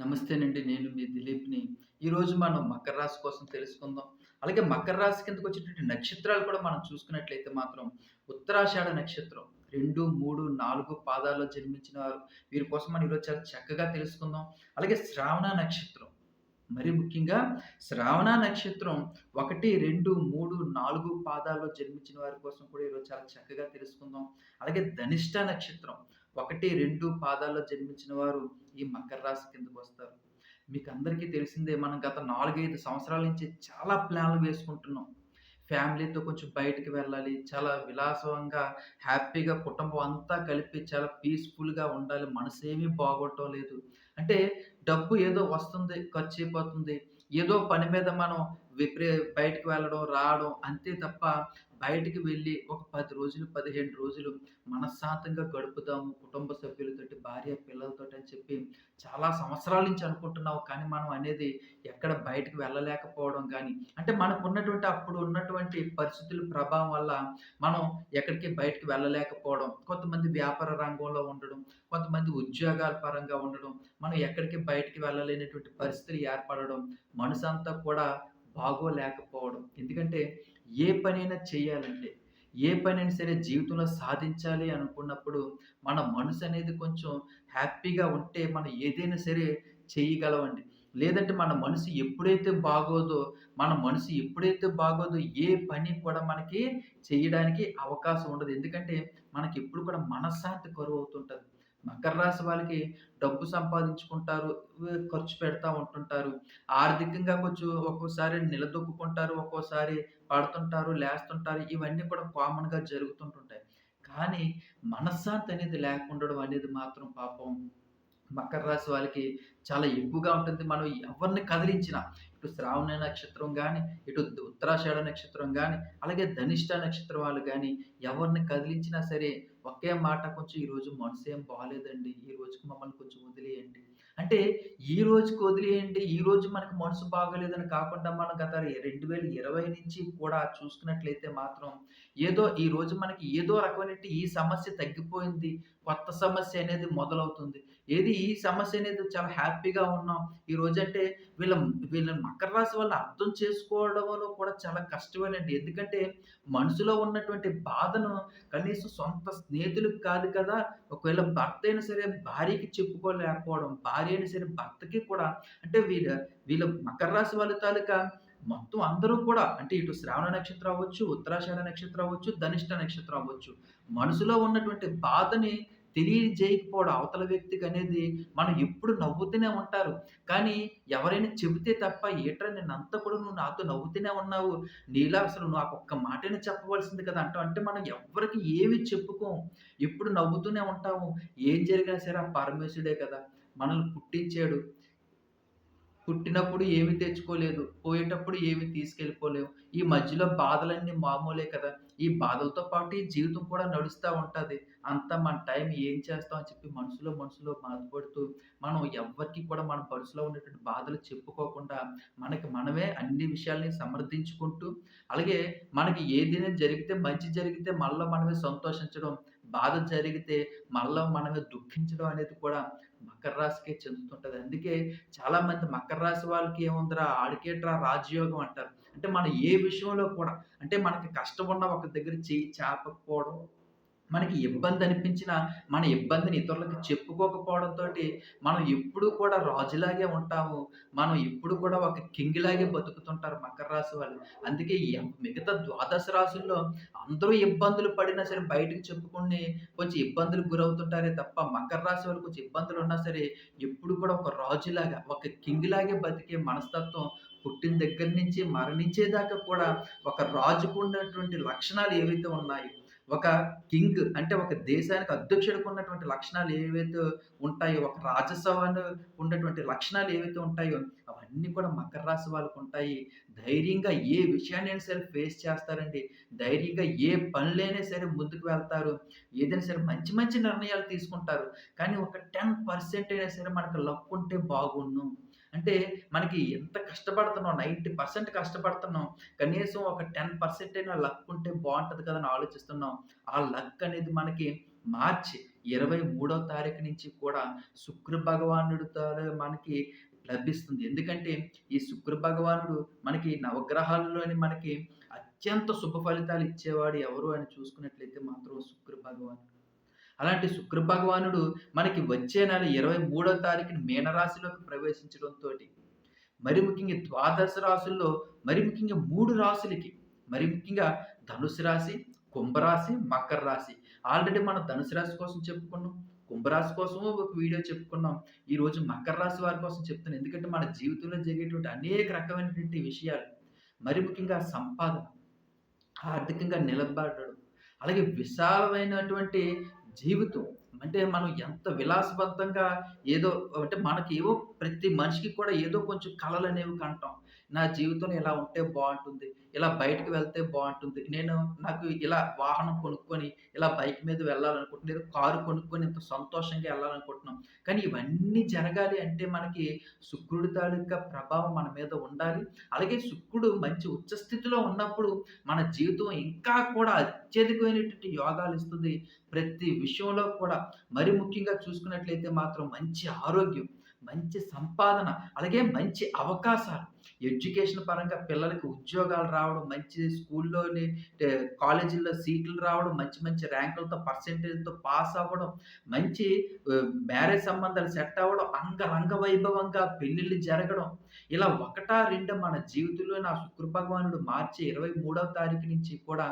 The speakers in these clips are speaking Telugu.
నమస్తేనండి. నేను మీ దిలీప్‌ని. ఈరోజు మనం మకర రాశి కోసం తెలుసుకుందాం. అలాగే మకర రాశి కిందకొచ్చేటువంటి నక్షత్రాలు కూడా మనం చూసుకున్నట్లయితే మాత్రం ఉత్తరాషాఢ నక్షత్రం 2, 3, 4 పాదాల్లో జన్మించిన వారు వీరి కోసం మనం ఈరోజు చాలా చక్కగా తెలుసుకుందాం. అలాగే శ్రావణ నక్షత్రం మరి ముఖ్యంగా శ్రావణ నక్షత్రం 1, 2, 3, 4 పాదాల్లో జన్మించిన వారి కోసం కూడా ఈరోజు చాలా చక్కగా తెలుసుకుందాం. అలాగే ధనిష్ట నక్షత్రం 1, 2 పాదాల్లో జన్మించిన వారు ఈ మకర రాశి మీకు అందరికీ తెలిసిందే మనం గత 4, 5 సంవత్సరాల నుంచి చాలా ప్లాన్‌లు వేసుకుంటున్నాం. ఫ్యామిలీతో కొంచెం బయటికి వెళ్ళాలి. చాలా విలాసవంగా, హ్యాపీగా కుటుంబం అంతా కలిపి చాలా పీస్‌ఫుల్‌గా ఉండాలి. మనసేమీ బాగోటం లేదు. అంటే డబ్బు ఏదో వస్తుంది, ఖర్చయిపోతుంది. ఏదో పని మీద మనం విపరీ బయటికి వెళ్ళడం, రావడం అంతే తప్ప బయటికి వెళ్ళి ఒక పది రోజులు, 15 రోజులు మనశ్శాంతంగా గడుపుదాము కుటుంబ సభ్యులతోటి, భార్య, పిల్లలతోటి అని చెప్పి చాలా సంవత్సరాల నుంచి అనుకుంటున్నాం. కానీ మనం అనేది ఎక్కడ బయటకు వెళ్ళలేకపోవడం కానీ అంటే మనకు ఉన్నటువంటి అప్పుడు ఉన్నటువంటి పరిస్థితుల ప్రభావం వల్ల మనం ఎక్కడికి బయటికి వెళ్ళలేకపోవడం. కొంతమంది వ్యాపార రంగంలో ఉండడం, కొంతమంది ఉద్యోగాల పరంగా ఉండడం, మనం ఎక్కడికి బయటికి వెళ్ళలేనటువంటి పరిస్థితులు ఏర్పడడం, మనసంతా కూడా బాగోలేకపోవడం. ఎందుకంటే ఏ పనైనా చేయాలంటే, ఏ పనైనా సరే జీవితంలో సాధించాలి అనుకున్నప్పుడు మన మనసు అనేది కొంచెం హ్యాపీగా ఉంటే మనం ఏదైనా సరే చేయగలవండి లేదంటే మన మనసు ఎప్పుడైతే బాగోదో, మన మనసు ఎప్పుడైతే బాగోదో ఏ పని కూడా మనకి చేయడానికి అవకాశం ఉండదు. ఎందుకంటే మనకి ఎప్పుడు కూడా మనశ్శాంతి కరువవుతుంటది. మకర రాశి వాళ్ళకి డబ్బు సంపాదించుకుంటారు, ఖర్చు పెడతా ఉంటుంటారు. ఆర్థికంగా కొంచెం ఒక్కోసారి నిలదొక్కుకుంటారు, ఒక్కోసారి పడుతుంటారు, లేస్తుంటారు. ఇవన్నీ కూడా కామన్‌గా జరుగుతుంటుంటాయి. కానీ మనశ్శాంతి అనేది లేకుండడం అనేది మాత్రం పాపం మకర రాశి వాళ్ళకి చాలా ఎక్కువగా ఉంటుంది. మనం ఎవరిని కదిలించినా, ఇటు శ్రావణ నక్షత్రం కానీ ఇటు ఉత్తరాషాఢ నక్షత్రం కానీ అలాగే ధనిష్ట నక్షత్రం వాళ్ళు కానీ ఎవరిని కదిలించినా సరే ఒకే మాట కొంచెం ఈరోజు ఏం బాగాలేదండి ఈ రోజుకి మమ్మల్ని కొంచెం వదిలేయండి. అంటే ఈ రోజుకి వదిలేయండి, ఈ రోజు మనకు మనసు బాగోలేదని కాకుండా మనం గత 2020 నుంచి కూడా చూసుకున్నట్లయితే మాత్రం ఏదో ఈ రోజు మనకి ఏదో రకమైన ఈ సమస్య తగ్గిపోయింది. కొత్త సమస్య అనేది మొదలవుతుంది. ఏది ఈ సమస్య అనేది చాలా హ్యాపీగా ఉన్నాం. ఈ రోజంటే వీళ్ళ వీళ్ళ మకర రాశి వాళ్ళని అర్థం చేసుకోవడంలో కూడా చాలా కష్టమేనండి. ఎందుకంటే మనసులో ఉన్నటువంటి బాధను కనీసం సొంత స్నేహితులకు కాదు కదా! ఒకవేళ భర్త అయినా సరే భార్యకి చెప్పుకోలేకపోవడం, భార్య అయినా సరే భర్తకి కూడా అంటే వీళ్ళ వీళ్ళ మకర రాశి వాళ్ళ తాలూకా మొత్తం అందరూ కూడా అంటే ఇటు శ్రావణ నక్షత్రం అవ్వచ్చు, ఉత్తరాషాఢ నక్షత్రం అవ్వచ్చు, ధనిష్ట నక్షత్రం అవ్వచ్చు. మనసులో ఉన్నటువంటి బాధని తెలియజేయకపోవడం అవతల వ్యక్తికి అనేది మనం ఎప్పుడు నవ్వుతూనే ఉంటారు. కానీ ఎవరైనా చెబితే తప్ప "ఏట్రా నిన్నంతా కూడా నువ్వు నాతో నవ్వుతూనే ఉన్నావు. నీలా అసలు ఒక్క మాటనే చెప్పవలసింది కదా!" అంటావు అంటే మనం ఎవరికి ఏమి చెప్పుకోం ఎప్పుడు నవ్వుతూనే ఉంటాము. ఏం జరిగినా సరే ఆ పరమేశుడే కదా! మనల్ని పుట్టించాడు. పుట్టినప్పుడు ఏమి తెచ్చుకోలేదు. పోయేటప్పుడు ఏమి తీసుకెళ్ళిపోలేము. ఈ మధ్యలో బాధలన్నీ మామూలే కదా! ఈ బాధలతో పాటు ఈ జీవితం కూడా నడుస్తూ ఉంటుంది అంతా మన టైం ఏం చేస్తాం అని చెప్పి మనసులో, మనసులో బాధపడుతూ మనం ఎవరికి కూడా మన మనసులో ఉన్నటువంటి బాధలు చెప్పుకోకుండా మనకి మనమే అన్ని విషయాల్ని సమర్థించుకుంటూ, అలాగే మనకి ఏదైనా జరిగితే మంచి జరిగితే మళ్ళీ మనమే సంతోషించడం, బాధ జరిగితే మళ్ళీ మనమే దుఃఖించడం అనేది కూడా మకర రాశికే చెందుతుంటుంది అందుకే చాలామంది మకర రాశి వాళ్ళకి ఏముందిరా ఆడికేట్రా రాజయోగం అంటారు. అంటే మనం ఏ విషయంలో కూడా అంటే మనకి కష్టం ఉన్న ఒక దగ్గర చేయి చేపకపోవడం మనకి ఇబ్బంది అనిపించినా మన ఇబ్బందిని ఇతరులకు చెప్పుకోకపోవడంతోటి మనం ఎప్పుడూ కూడా రాజులాగే ఉంటాము. మనం ఎప్పుడు కూడా ఒక కింగ్ లాగే బతుకుతుంటారు మకర రాశి వాళ్ళు. అందుకే మిగతా ద్వాదశ రాశుల్లో అందరూ ఇబ్బందులు పడినా సరే బయటకు చెప్పుకుని కొంచెం ఇబ్బందులు గురవుతుంటారే తప్ప మకర రాశి వాళ్ళు కొంచెం ఇబ్బందులు ఉన్నా సరే ఎప్పుడు కూడా ఒక రాజులాగా, ఒక కింగ్ లాగే బతికే మనస్తత్వం పుట్టిన దగ్గర నుంచి మరణించేదాకా కూడా ఒక రాజుకు ఉన్నటువంటి లక్షణాలు ఏవైతే ఉన్నాయో, ఒక కింగ్ అంటే ఒక దేశానికి అధ్యక్షుడికి ఉన్నటువంటి లక్షణాలు ఏవైతే ఉంటాయో, ఒక రాజసభను ఉన్నటువంటి లక్షణాలు ఏవైతే ఉంటాయో, అవన్నీ కూడా మకర రాశి వాళ్ళకుంటాయి. ధైర్యంగా ఏ విషయాన్నైనా సరే ఫేస్ చేస్తారండి. ధైర్యంగా ఏ పనులైనా సరే ముందుకు వెళ్తారు. ఏదైనా సరే మంచి మంచి నిర్ణయాలు తీసుకుంటారు. కానీ ఒక 10% అయినా సరే మనకు లక్ ఉంటే బాగుండు అంటే మనకి ఎంత కష్టపడుతున్నాం 90% కష్టపడుతున్నాం. కనీసం ఒక 10% అయినా లక్ ఉంటే బాగుంటుంది కదా! అని ఆలోచిస్తున్నాం. ఆ లక్ అనేది మనకి మార్చి 23వ తారీఖు నుంచి కూడా శుక్ర భగవానుడు ద్వారా మనకి లభిస్తుంది. ఎందుకంటే ఈ శుక్ర భగవానుడు మనకి నవగ్రహాల్లోని మనకి అత్యంత శుభ ఫలితాలు ఇచ్చేవాడు ఎవరు అని చూసుకున్నట్లయితే మాత్రం శుక్ర భగవానుడు. అలాంటి శుక్ర భగవానుడు మనకి వచ్చే నెల 23వ తారీఖున మీనరాశిలోకి ప్రవేశించడంతో మరి ముఖ్యంగా ద్వాదశ రాశుల్లో మరి ముఖ్యంగా మూడు రాశులకి మరి ముఖ్యంగా ధనుసు రాశి, కుంభరాశి, మకర రాశి. ఆల్రెడీ మనం ధనుసు రాశి కోసం చెప్పుకున్నాం. కుంభరాశి కోసం ఒక వీడియో చెప్పుకున్నాం. ఈరోజు మకర రాశి వారి కోసం చెప్తున్నాను. ఎందుకంటే మన జీవితంలో జరిగేటువంటి అనేక రకమైనటువంటి విషయాలు మరి ముఖ్యంగా సంపాదన, ఆర్థికంగా నిలబడడం, అలాగే విశాలమైనటువంటి జీవితం. అంటే మనం ఎంత విలాసవంతంగా ఏదో అంటే ఏవో ప్రతి మనిషికి కూడా ఏదో కొంచెం కళలు అనేవి కంటాం. నా జీవితంలో ఇలా ఉంటే బాగుంటుంది ఇలా బయటకు వెళ్తే బాగుంటుంది నేను నాకు ఇలా వాహనం కొనుక్కొని, ఇలా బైక్ మీద వెళ్ళాలనుకుంటున్నాను. కారు కొనుక్కొని ఇంత సంతోషంగా వెళ్ళాలనుకుంటున్నాం కానీ ఇవన్నీ జరగాలి అంటే మనకి శుక్రుడి తాలూకా ప్రభావం మన మీద ఉండాలి. అలాగే శుక్రుడు మంచి ఉచ్చస్థితిలో ఉన్నప్పుడు మన జీవితం ఇంకా కూడా అత్యధికమైనటువంటి యోగాలు ఇస్తుంది ప్రతి విషయంలో కూడా మరి ముఖ్యంగా చూసుకున్నట్లయితే మాత్రం మంచి ఆరోగ్యం, మంచి సంపాదన, అలాగే మంచి అవకాశాలు. ఎడ్యుకేషన్ పరంగా పిల్లలకి ఉద్యోగాలు రావడం, మంచి స్కూల్లోని కాలేజీల్లో సీట్లు రావడం, మంచి మంచి ర్యాంకులతో పర్సెంటేజ్‌తో పాస్ అవ్వడం, మంచి మ్యారేజ్ సంబంధాలు సెట్ అవ్వడం, అంగరంగ వైభవంగా పెళ్ళిళ్ళు జరగడం. ఇలా ఒకటా రెండు మన జీవితంలో నా శుక్ర భగవానుడు మార్చి 23వ తారీఖు నుంచి కూడా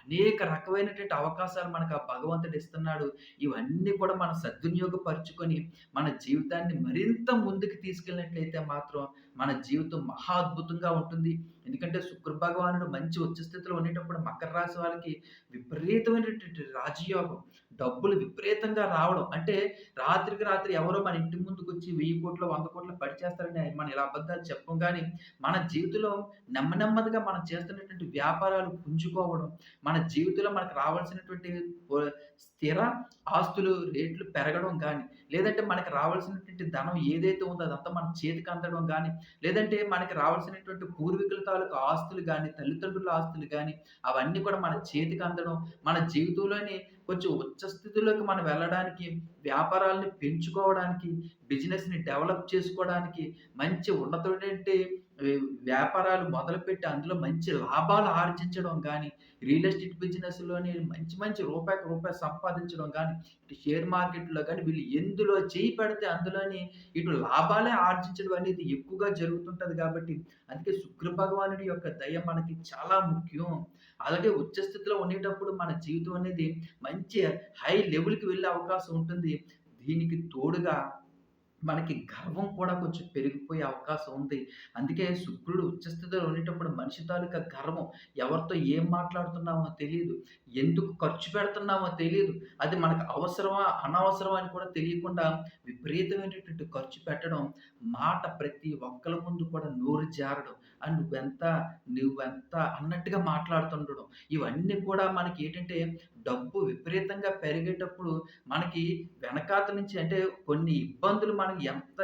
అనేక రకమైనటువంటి అవకాశాలు మనకు ఆ భగవంతుడు ఇస్తున్నాడు. ఇవన్నీ కూడా మనం సద్వినియోగపరుచుకొని మన జీవితాన్ని మరింత ముందుకు తీసుకెళ్ళినట్లయితే మాత్రం మన జీవితం మహా అద్భుతంగా ఉంటుంది. ఎందుకంటే శుక్ర భగవానుడు మంచి వచ్చే స్థితిలో ఉండేటప్పుడు మకర రాశి వాళ్ళకి విపరీతమైనటువంటి రాజయోగం. డబ్బులు విపరీతంగా రావడం. అంటే రాత్రికి రాత్రి ఎవరో మన ఇంటి ముందుకొచ్చి 1000,00,00,000, 100,00,00,000 పడిచేస్తారని మనం ఇలా అబద్ధాలు చెప్పం కానీ మన జీవితంలో నెమ్మ నెమ్మదిగా మనం చేస్తున్నటువంటి వ్యాపారాలు పుంజుకోవడం, మన జీవితంలో మనకు రావాల్సినటువంటి స్థిర ఆస్తులు రేట్లు పెరగడం కానీ లేదంటే మనకి రావాల్సినటువంటి ధనం ఏదైతే ఉందో అదంతా మన చేతికి అందడం కానీ లేదంటే మనకి రావాల్సినటువంటి పూర్వీకుల తాలూకు ఆస్తులు కానీ తల్లిదండ్రుల ఆస్తులు కానీ అవన్నీ కూడా మన చేతికి అందడం, మన జీవితంలోని కొంచెం ఉచ్చ స్థితిలోకి మనం వెళ్ళడానికి, వ్యాపారాల్ని పెంచుకోవడానికి, బిజినెస్‌ని డెవలప్ చేసుకోవడానికి, మంచి ఉన్నతమైనటువంటి వ్యాపారాలు మొదలుపెట్టి అందులో మంచి లాభాలు ఆర్జించడం కానీ రియల్ ఎస్టేట్ బిజినెస్‌లోని మంచి మంచి రూపాయికి రూపాయి సంపాదించడం కానీ ఇటు షేర్ మార్కెట్‌లో కానీ వీళ్ళు ఎందులో చేయి పెడితే అందులోని ఇటు లాభాలే ఆర్జించడం అనేది ఎక్కువగా జరుగుతుంటుంది కాబట్టి అందుకే శుక్ర భగవానుడి యొక్క దయ మనకి చాలా ముఖ్యం. అలాగే ఉచ్చ స్థితిలో ఉండేటప్పుడు మన జీవితం అనేది మంచి హై లెవెల్‌కి వెళ్ళే అవకాశం ఉంటుంది. దీనికి తోడుగా మనకి గర్వం కూడా కొంచెం పెరిగిపోయే అవకాశం ఉంది. అందుకే శుక్రుడు ఉచ్చస్థితిలో ఉండేటప్పుడు మనిషి తాలూకా గర్వం, ఎవరితో ఏం మాట్లాడుతున్నామో తెలియదు ఎందుకు ఖర్చు పెడుతున్నామో తెలియదు అది మనకు అవసరమా? అనవసరమా? అని కూడా తెలియకుండా విపరీతమైనటువంటి ఖర్చు పెట్టడం, మాట ప్రతి ఒక్కళ్ళ ముందు కూడా నోరు జారడం. అండ్ నువ్వెంత, నువ్వెంత అన్నట్టుగా మాట్లాడుతుండడం. ఇవన్నీ కూడా మనకి ఏంటంటే డబ్బు విపరీతంగా పెరిగేటప్పుడు మనకి వెనకాత నుంచి అంటే కొన్ని ఇబ్బందులు మనకి ఎంత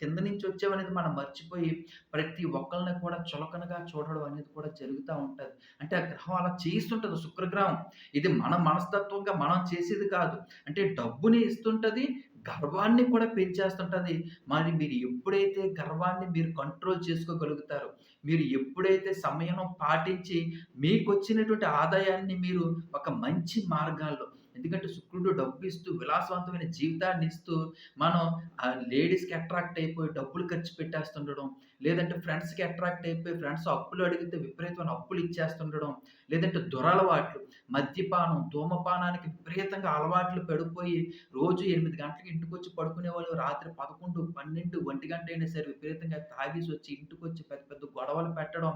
కింద నుంచి వచ్చామనేది మనం మర్చిపోయి ప్రతి ఒక్కరిని కూడా చులకనగా చూడడం అనేది కూడా జరుగుతూ ఉంటుంది అంటే ఆ గ్రహం అలా చేయిస్తుంటుంది శుక్రగ్రహం. ఇది మన మనస్తత్వంగా మనం చేసేది కాదు. అంటే డబ్బుని ఇస్తుంటుంది గర్వాన్ని కూడా పెంచేస్తుంటుంది మరి మీరు ఎప్పుడైతే గర్వాన్ని మీరు కంట్రోల్ చేసుకోగలుగుతారో, మీరు ఎప్పుడైతే సమయం పాటించి మీకు వచ్చినటువంటి ఆదాయాన్ని మీరు ఒక మంచి మార్గాల్లో ఎందుకంటే శుక్రుడు డబ్బు ఇస్తూ విలాసవంతమైన జీవితాన్ని ఇస్తూ మనం ఆ లేడీస్‌కి అట్రాక్ట్ అయిపోయి డబ్బులు ఖర్చు పెట్టేస్తుండడం. లేదంటే ఫ్రెండ్స్‌కి అట్రాక్ట్ అయిపోయి ఫ్రెండ్స్ అప్పులు అడిగితే విపరీతమైన అప్పులు ఇచ్చేస్తుండడం. లేదంటే దురలవాట్లు, మద్యపానం, ధూమపానానికి విపరీతంగా అలవాట్లు పడిపోయి రోజు 8 గంటలకి ఇంటికొచ్చి పడుకునేవాళ్ళు. రాత్రి 11, 12, 1 అయినా సరే విపరీతంగా తాగిసి వచ్చి ఇంటికి వచ్చి పెద్ద పెద్ద గొడవలు పెట్టడం.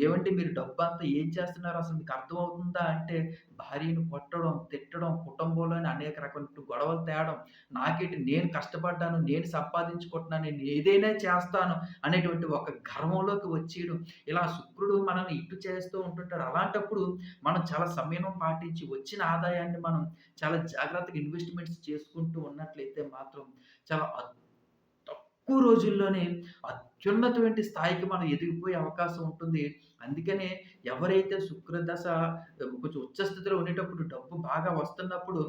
ఏమంటే మీరు డబ్బంతా ఏం చేస్తున్నారు అసలు మీకు అర్థమవుతుందా? అంటే భార్యను కొట్టడం, తిట్టడం, కుటుంబంలోని అనేక రకాల గొడవలు తేడం నాకేంటి నేను కష్టపడ్డాను, నేను సంపాదించుకుంటున్నాను, నేను ఏదైనా చేస్తాను అనేటువంటి ఒక గర్వంలోకి వచ్చేయడం. ఇలా శుక్రుడు మనల్ని ఇటు చేస్తూ ఉంటుంటాడు. అలాంటప్పుడు మనం చాలా సమయం పాటించి వచ్చిన ఆదాయాన్ని మనం చాలా జాగ్రత్తగా ఇన్వెస్ట్‌మెంట్స్ చేసుకుంటూ ఉన్నట్లయితే మాత్రం చాలా అద్ తక్కువ రోజుల్లోనే అత్యున్నతమైన స్థాయికి మనం ఎదిగిపోయే అవకాశం ఉంటుంది. అందుకనే ఎవరైతే శుక్రదశ కొంచెం ఉచ్చస్థితిలో ఉండేటప్పుడు డబ్బు బాగా వస్తున్నప్పుడు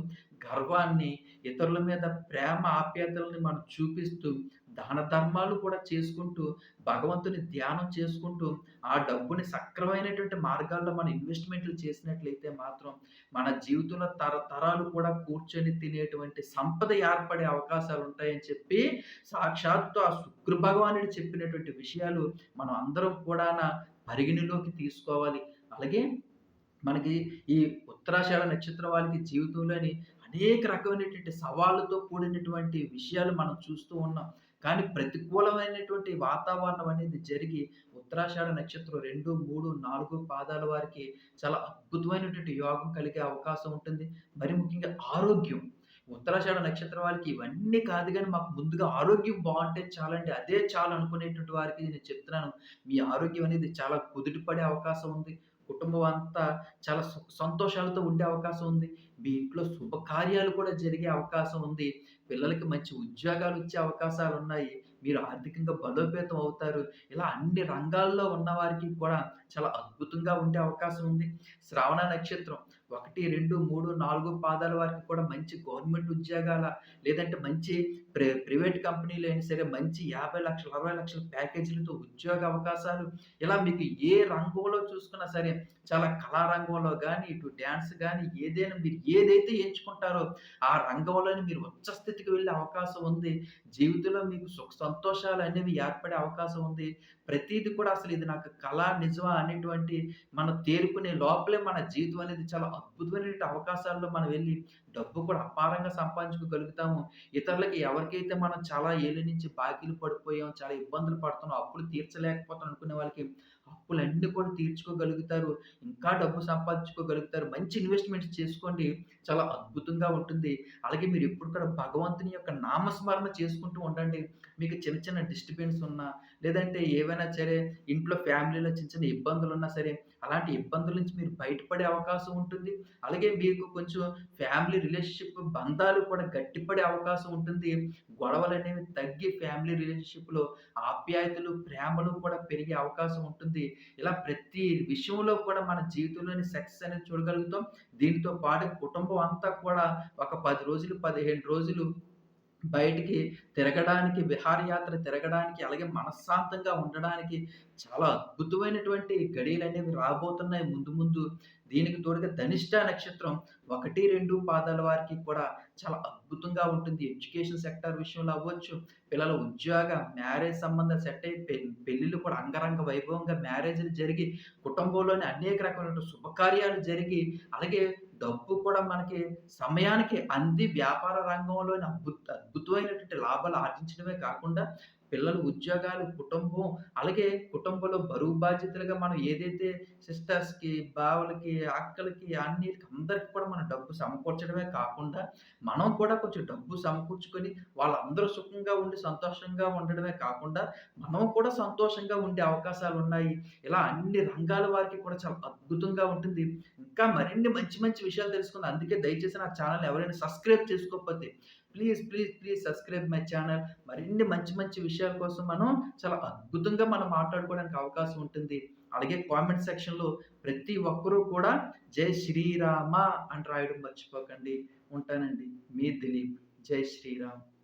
గర్వాన్ని, ఇతరుల మీద ప్రేమ ఆప్యాయతలని మనం చూపిస్తూ, దాన ధర్మాలు కూడా చేసుకుంటూ, భగవంతుని ధ్యానం చేసుకుంటూ, ఆ డబ్బుని సక్రమైనటువంటి మార్గాల్లో మనం ఇన్వెస్ట్‌మెంట్లు చేసినట్లయితే మాత్రం, మన జీవితంలో తరతరాలు కూడా కూర్చొని తినేటువంటి సంపద ఏర్పడే అవకాశాలు ఉంటాయని చెప్పి, సాక్షాత్తు ఆ శుక్ర భగవానుడు చెప్పినటువంటి విషయాలు మనం అందరం కూడాన పరిగణలోకి తీసుకోవాలి. అలాగే మనకి ఈ ఉత్తరాషాఢ నక్షత్రం వాళ్ళకి జీవితంలోని అనేక రకమైనటువంటి సవాళ్ళతో కూడినటువంటి విషయాలు మనం చూస్తూ ఉన్నాం. కానీ ప్రతికూలమైనటువంటి వాతావరణం అనేది జరిగి ఉత్తరాషాఢ నక్షత్రం 2, 3, 4 పాదాల వారికి చాలా అద్భుతమైనటువంటి యోగం కలిగే అవకాశం ఉంటుంది. మరి ముఖ్యంగా ఆరోగ్యం. ఉత్తరాషాఢ నక్షత్రం వాళ్ళకి ఇవన్నీ కాదు కానీ మాకు ముందుగా ఆరోగ్యం బాగుంటే చాలండి. అదే చాలు అనుకునేటువంటి వారికి నేను చెప్తున్నాను. మీ ఆరోగ్యం అనేది చాలా కుదుట పడే అవకాశం ఉంది. కుటుంబం అంతా చాలా సుఖ సంతోషాలతో ఉండే అవకాశం ఉంది. మీ ఇంట్లో శుభకార్యాలు కూడా జరిగే అవకాశం ఉంది. పిల్లలకి మంచి ఉద్యోగాలు ఇచ్చే అవకాశాలు ఉన్నాయి మీరు ఆర్థికంగా బలోపేతం అవుతారు. ఇలా అన్ని రంగాల్లో ఉన్నవారికి కూడా చాలా అద్భుతంగా ఉండే అవకాశం ఉంది. శ్రావణ నక్షత్రం 1, 2, 3, 4 పాదాల వారికి కూడా మంచి గవర్నమెంట్ ఉద్యోగాల లేదంటే మంచి ప్ర ప్రైవేట్ కంపెనీలు అయినా సరే మంచి యాభై లక్షల అరవై లక్షల ప్యాకేజీలతో ఉద్యోగ అవకాశాలు ఇలా మీకు ఏ రంగంలో చూసుకున్నా సరే చాలా కళారంగంలో కానీ ఇటు డ్యాన్స్ కానీ ఏదైనా మీరు ఏదైతే ఎంచుకుంటారో ఆ రంగంలోని మీరు ఉచ్చస్థితికి వెళ్ళే అవకాశం ఉంది. జీవితంలో మీకు సుఖ సంతోషాలు అనేవి ఏర్పడే అవకాశం ఉంది. ప్రతీది కూడా అసలు ఇది నాకు కళ నిజమా అనేటువంటి మనం తేరుకునే లోపలే మన జీవితం అనేది చాలా అద్భుతమైనటువంటి అవకాశాల్లో మనం వెళ్ళి డబ్బు కూడా అపారంగా సంపాదించుకోగలుగుతాము. ఇతరులకి ఎవరికైతే మనం చాలా ఏళ్ళ నుంచి బాకీలు పడిపోయాం, చాలా ఇబ్బందులు పడుతున్నాం, అప్పులు తీర్చలేకపోతాం అనుకునే వాళ్ళకి అప్పులన్నీ కూడా తీర్చుకోగలుగుతారు. ఇంకా డబ్బు సంపాదించుకోగలుగుతారు. మంచి ఇన్వెస్ట్‌మెంట్స్ చేసుకోండి. చాలా అద్భుతంగా ఉంటుంది. అలాగే మీరు ఎప్పుడు కూడా భగవంతుని యొక్క నామస్మరణ చేసుకుంటూ ఉండండి. మీకు చిన్న చిన్న డిస్టర్బెన్స్ ఉన్నా, లేదంటే ఏవైనా సరే ఇంట్లో ఫ్యామిలీలో చిన్న చిన్న ఇబ్బందులు ఉన్నా సరే, అలాంటి ఇబ్బందుల నుంచి మీరు బయటపడే అవకాశం ఉంటుంది. అలాగే మీకు కొంచెం ఫ్యామిలీ రిలేషన్‌షిప్ బంధాలు కూడా గట్టిపడే అవకాశం ఉంటుంది. గొడవలు అనేవి తగ్గి ఫ్యామిలీ రిలేషన్‌షిప్‌లో ఆప్యాయతలు, ప్రేమలు కూడా పెరిగే అవకాశం ఉంటుంది. ఇలా ప్రతి విషయంలో కూడా మన జీవితంలోని సక్సెస్ అనేది చూడగలుగుతాం. దీనితో పాటు కుటుంబం అంతా కూడా ఒక పది రోజులు, 15 రోజులు బయటికి తిరగడానికి, విహారయాత్ర తిరగడానికి, అలాగే మనశ్శాంతంగా ఉండడానికి చాలా అద్భుతమైనటువంటి గడియలు అనేవి రాబోతున్నాయి ముందు ముందు. దీనికి తోడుగా ధనిష్ట నక్షత్రం 1, 2 పాదాల వారికి కూడా చాలా అద్భుతంగా ఉంటుంది. ఎడ్యుకేషన్ సెక్టార్ విషయంలో అవ్వచ్చు, పిల్లల ఉద్యోగ, మ్యారేజ్ సంబంధం సెట్ అయ్యి పెళ్ళిళ్ళు కూడా అంగరంగ వైభవంగా మ్యారేజ్‌లు జరిగి, కుటుంబంలోని అనేక రకమైన శుభకార్యాలు జరిగి, అలాగే డబ్బు కూడా మనకి సమయానికి అంది వ్యాపార రంగంలోని అద్భుత అద్భుతమైనటువంటి లాభాలు ఆర్జించడమే కాకుండా, పిల్లలు ఉద్యోగాలు, కుటుంబం, అలాగే కుటుంబంలో బరువు బాధ్యతలుగా మనం ఏదైతే సిస్టర్స్‌కి, బావలకి, అక్కలకి, అన్నిటికి అందరికి కూడా మనం డబ్బు సమకూర్చడమే కాకుండా, మనం కూడా కొంచెం డబ్బు సమకూర్చుకొని వాళ్ళందరూ సుఖంగా ఉండి, సంతోషంగా ఉండడమే కాకుండా, మనం కూడా సంతోషంగా ఉండే అవకాశాలు ఉన్నాయి ఇలా అన్ని రంగాల వారికి కూడా చాలా అద్భుతంగా ఉంటుంది. ఇంకా మరిన్ని మంచి మంచి విషయాలు తెలుసుకుందాం. అందుకే దయచేసి నా ఛానల్ ఎవరైనా సబ్స్క్రైబ్ చేసుకోకపోతే please, please, please subscribe my channel. మరిన్ని మంచి మంచి విషయాల కోసం మనం చాలా అద్భుతంగా మనం మాట్లాడుకోవడానికి అవకాశం ఉంటుంది. అలాగే కామెంట్ సెక్షన్‌లో ప్రతి ఒక్కరూ కూడా జై శ్రీరామ అని రాయడం మర్చిపోకండి. ఉంటానండి. మీ దిలీప్. జై శ్రీరామ్.